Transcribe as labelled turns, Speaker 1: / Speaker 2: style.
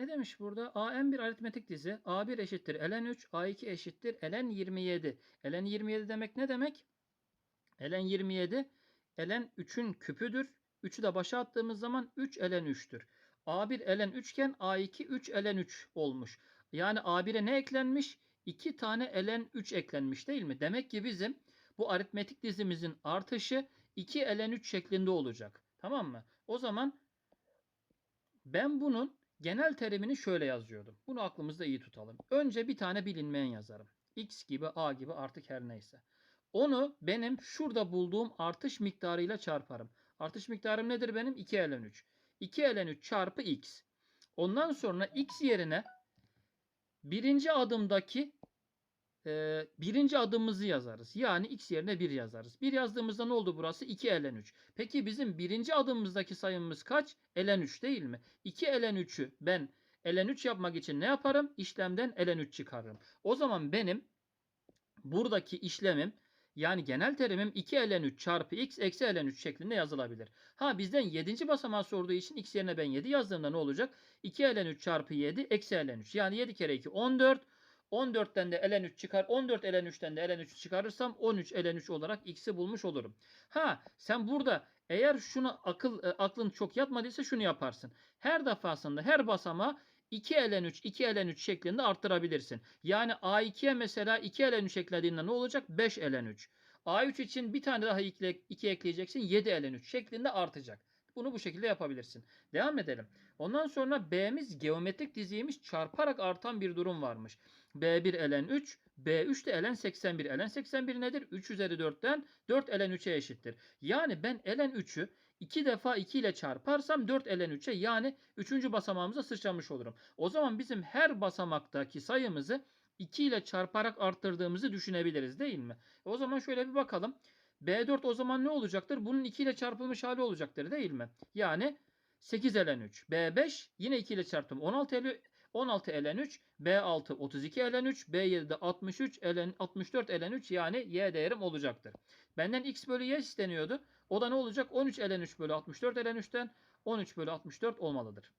Speaker 1: Ne demiş burada? AN bir aritmetik dizi. A1 eşittir ln 3, A2 eşittir ln 27. ln 27 demek ne demek? ln 27 ln 3'ün küpüdür. 3'ü de başa attığımız zaman 3 ln 3'tür. A1 ln 3 iken A2 3 ln 3 olmuş. Yani A1'e ne eklenmiş? 2 tane ln 3 eklenmiş değil mi? Demek ki bizim bu aritmetik dizimizin artışı 2 ln 3 şeklinde olacak. Tamam mı? O zaman ben bunun genel terimini şöyle yazıyordum. Bunu aklımızda iyi tutalım. Önce bir tane bilinmeyen yazarım. X gibi A gibi artık her neyse. Onu benim şurada bulduğum artış miktarıyla çarparım. Artış miktarım nedir benim? 2 ln 3. 2 ln 3 çarpı x. Ondan sonra x yerine birinci adımdaki birinci adımımızı yazarız. Yani x yerine 1 yazarız. 1 yazdığımızda ne oldu burası? 2 ln 3. Peki bizim birinci adımımızdaki sayımız kaç? ln 3 değil mi? 2 ln 3'ü ben ln 3 yapmak için ne yaparım? İşlemden ln 3 çıkarırım. O zaman benim buradaki işlemim yani genel terimim 2 ln 3 çarpı x eksi ln 3 şeklinde yazılabilir. Ha bizden 7. basamağı sorduğu için x yerine ben 7 yazdığımda ne olacak? 2 ln 3 çarpı 7 eksi ln 3. Yani 7 kere 2 14. 14'ten de ln 3 çıkar. 14 ln 3'ten de ln 3 çıkarırsam 13 ln 3 olarak x'i bulmuş olurum. Ha sen burada eğer şunu akıl e, aklın çok yatmadıysa şunu yaparsın. Her defasında her basamağı 2 ln 3 2 ln 3 şeklinde arttırabilirsin. Yani A2'ye mesela 2 ln 3 eklediğinde ne olacak? 5 ln 3. A3 için bir tane daha 2 ekleyeceksin. 7 ln 3 şeklinde artacak. Bunu bu şekilde yapabilirsin. Devam edelim. Ondan sonra B'miz geometrik diziymiş çarparak artan bir durum varmış. B1 ln 3, B3 de ln 81. ln 81 nedir? 3 üzeri 4'ten 4 ln 3'e eşittir. Yani ben ln 3'ü 2 defa 2 ile çarparsam 4 ln 3'e yani 3. basamağımıza sıçramış olurum. O zaman bizim her basamaktaki sayımızı 2 ile çarparak arttırdığımızı düşünebiliriz değil mi? O zaman şöyle bir bakalım. B4 o zaman ne olacaktır? Bunun 2 ile çarpılmış hali olacaktır değil mi? Yani 8 ln 3. B5 yine 2 ile çarptım. 16 ln 16 ln 3, B6 32 ln 3, B7 de 63 ln 64 ln 3 yani y değerim olacaktır. Benden x bölü y isteniyordu. O da ne olacak? 13 ln 3 bölü 64 ln 3'ten 13 bölü 64 olmalıdır.